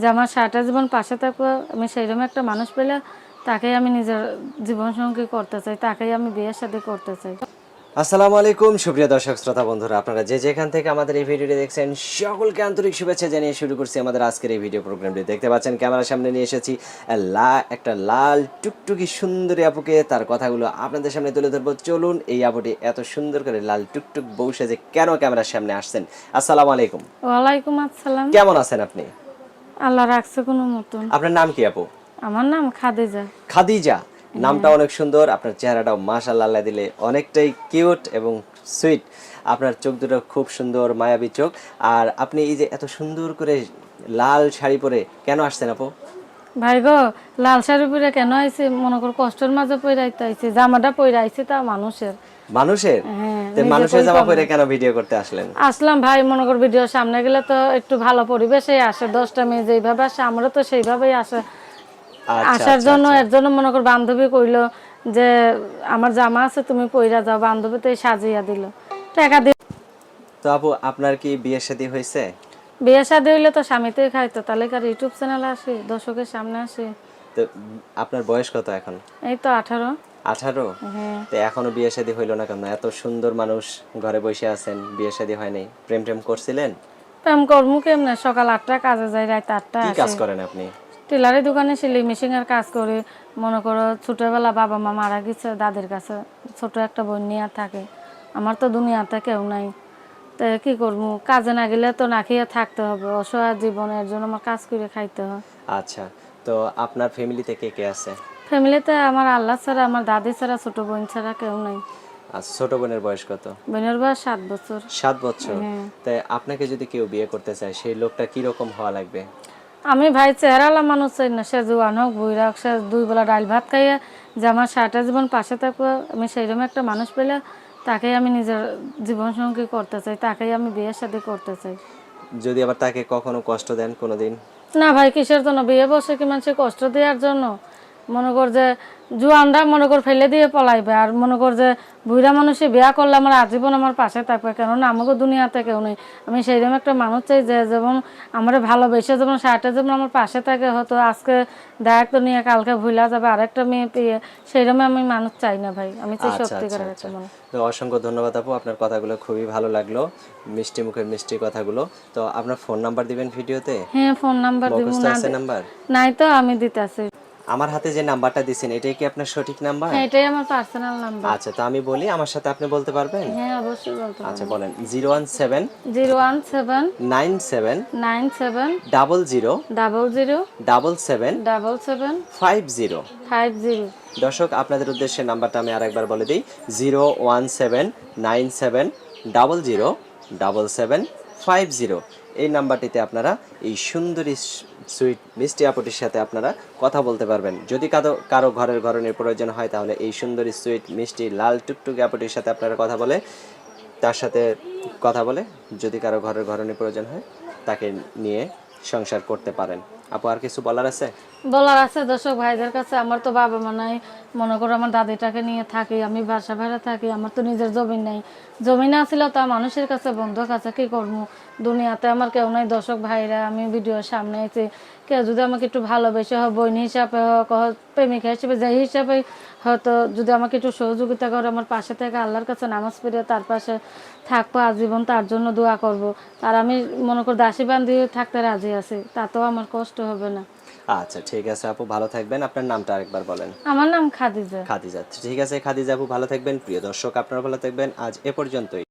যে আমার সারাটা জীবন পাশে থাকব আমি সেইরকম একটা মানুষ পেলে তাকেই আমি নিজের জীবন সঙ্গী করতে চাই তাকেই আমি বিয়ের সাথে করতে চাই। আসসালামু আলাইকুম সুপ্রিয় দর্শক শ্রোতা বন্ধুরা আপনারা যে যেখান থেকে আমাদের এই ভিডিওটি দেখছেন সকলকে আন্তরিক শুভেচ্ছা জানিয়ে শুরু করছি আমাদের আজকের এই ভিডিও প্রোগ্রামটি। দেখতে পাচ্ছেন ক্যামেরার সামনে নিয়ে এসেছি লা একটা লাল টুকটুকি সুন্দরী আপুকে তার কথাগুলো আপনাদের সামনে তুলে ধরবো। চলুন এই আপুটি এত সুন্দর করে লাল টুকটুক বউ সেজে কেন ক্যামেরার সামনে আসছেন? আসসালামু আলাইকুম। ওয়ালাইকুম আসসালাম। কেমন আছেন আপনি? আল্লাহ রাখছে কোনো মতন। আপনার নাম কি আপু? আমার নাম খাদিজা। খাদিজা। নামটা অনেক সুন্দর আপনার চেহারাটাও মাশাআল্লাহ আল্লাহ দিলে অনেকটাই কিউট এবং সুইট। আপনার চোখ দুটো খুব সুন্দর মায়াবী চোখ। আর আপনি এই যে এত সুন্দর করে লাল শাড়ি পরে কেন আসছেন আপু? ভাই গো লাল শাড়ি পরে কেন আইছে? মনে কর কষ্টের মাঝে পরে আইতে আইছে জামাটা পরে আইছে তা মানুষের। মানুষের? হ্যাঁ মানুষের জামা পরে কেন ভিডিও করতে আসলেন? আসলাম ভাই মনে কর ভিডিও সামনে গেলে তো একটু ভালো পরিবেশে আসে দশটা মেয়ে যেইভাবে আসে আমরা তো সেইভাবেই আসে। আচ্ছা আসার জন্য এর জন্য মনে কর বান্ধবী কইলো যে আমার জামা আছে তুমি পইরা যাও। বান্ধবী তো সাজিয়া দিল। টাকা দিয়ে তো আপু আপনার কি বিয়ে শাদী হয়েছে বিয়ে শাদী হইলে তো স্বামীতেই খাইতো তাহলে কার ইউটিউব চ্যানেলে আসি দর্শকের সামনে আসি? তো আপনার বয়স কত এখন? এই তো আঠারো। আঠারো? হ্যাঁ। তো এখনও বিয়ে শাদী হইল না কেন? এত সুন্দর মানুষ ঘরে বসে আছেন বিয়ে শাদী হয়নি প্রেম টেম করছিলেন? প্রেম কর্ম কেমনে? সকাল আটটা কাজে যাই রাত আটটা কি কাজ করেন আপনি? টেলারি দোকানে সিলাই মেশিনের কাজ করি। মনে করো ছোটবেলা বাবা মা মারা গেছে দাদির কাছে ছোট একটা বোন নিয়ে থাকে। আমার তো দুনিয়াতে কেউ নাই। তো কি করব? কাজে না গেলে তো না খেয়ে থাকতে হবে। অসহায় জীবনের জন্য আমার কাজ করে খাইতে হয়। আচ্ছা তো আপনার ফ্যামিলিতে কে কে আছে? ফ্যামিলিতে আমার আল্লাহ ছাড়া আমার দাদি ছাড়া ছোট বোন ছাড়া কেউ নাই। আচ্ছা ছোট বোনের বয়স কত? বোনের বয়স সাত বছর। সাত বছর? হ্যাঁ। তাই আপনাকে যদি কেউ বিয়ে করতে চায় সেই লোকটা কি রকম হওয়া লাগবে? আমি ভাই চেহারালা মানুষ চাই না সে জোয়ান হোক বুড়া হোক সে দুই বেলা ডাল ভাত খাইয়ে যে আমার সারাটা জীবন পাশে থাকব আমি সেইরকম একটা মানুষ পেলে তাকেই আমি নিজের জীবন সঙ্গী করতে চাই তাকেই আমি বিয়ের সাথে করতে চাই। যদি আবার তাকে কখনো কষ্ট দেন কোনোদিন? না ভাই কিসের জন্য? বিয়ে বসে কি মানুষের কষ্ট দেওয়ার জন্য? মনে কর যে জুয়ানরা মনে কর ফেলে দিয়ে পলাইবে আর মনে কর যে বুড়া মানুষে বিয়া করলে আমার আজীবন আমার পাশে থাকবে। কেননা আমাকে দুনিয়াতে কেউ নেই। আমি সেইরকম একটা মানুষ চাই যে যেমন আমার ভালোবেসে যেমন সারাটা যেমন আমার পাশে থাকে হয়তো আজকে দেখ তো নিয়ে কালকে ভুলা যাবে আরেকটা মেয়ে পেয়ে সেইরকম আমি মানুষ চাই না ভাই। আমি চাই আচ্ছা, সত্যিকার আচ্ছা, একটা মানুষ। তো অসংখ্য ধন্যবাদ আপু আপনার কথাগুলো খুবই ভালো লাগল মিষ্টি মুখের মিষ্টি কথাগুলো। তো আপনার ফোন নাম্বার দিবেন ভিডিওতে? হ্যাঁ ফোন নাম্বার দিব না নাম্বার? নাই তো আমি দিতেছি। আমার হাতে যে নাম্বারটা দিছেন এটাই কি আপনার সঠিক নাম্বার? হ্যাঁ এটাই আমার পার্সোনাল নাম্বার। আচ্ছা তো আমি বলি আমার সাথে আপনি বলতে পারবেন? হ্যাঁ অবশ্যই বলতে আচ্ছা বলেন zero one seven zero one seven nine seven nine seven double zero double zero double seven double seven five zero. Five zero. দর্শক আপনাদের উদ্দেশ্যে নাম্বারটা আমি আরেকবার বলে দিই zero one seven nine seven double zero double seven five zero. এই নাম্বারটিতে আপনারা এই সুন্দরী সুইট মিষ্টি আপুটির সাথে আপনারা কথা বলতে পারবেন। যদি কারও কারও ঘরের ঘরনের প্রয়োজন হয়, তাহলে এই সুন্দরী সুইট মিষ্টি লাল টুকটুকি আপুটির সাথে আপনারা কথা বলে, তার সাথে কথা বলে, যদি কারও ঘরের ঘরনের প্রয়োজন হয়, তাকে নিয়ে সংসার করতে পারেন। আপু, আর কিছু বলার আছে? বলার আছে দর্শক ভাইদের কাছে। আমার তো বাবা মা নাই। মনে করো আমার দাদিটাকে নিয়ে থাকি, আমি বাসা ভাড়া থাকি, আমার তো নিজের জমি নাই। জমি না ছিল তা মানুষের কাছে, বন্ধুর কাছে কি করব? দুনিয়াতে আমার কেউ নাই। দর্শক ভাইরা, আমি ভিডিওর সামনে আছি কেউ যদি আমাকে একটু ভালোবেসে হোক বোন হিসাবে হোক প্রেমিকা হিসেবে যেই হিসাবে হয়তো যদি আমাকে একটু সহযোগিতা করে আমার পাশে থেকে আল্লাহর কাছে নামাজ পড়ে তার পাশে থাকব আজীবন তার জন্য দোয়া করব। আর আমি মনে করি দাসী বান্ধি থাকতে রাজি আছি তাতেও আমার কষ্ট হবে না। আচ্ছা ঠিক আছে আপু ভালো থাকবেন। আপনার নামটা আরেকবার বলেন। আমার নাম খাদিজা। খাদিজা। ঠিক আছে খাদিজা আপু ভালো থাকবেন। প্রিয় দর্শক আপনারা ভালো থাকবেন। আজ এ পর্যন্তই।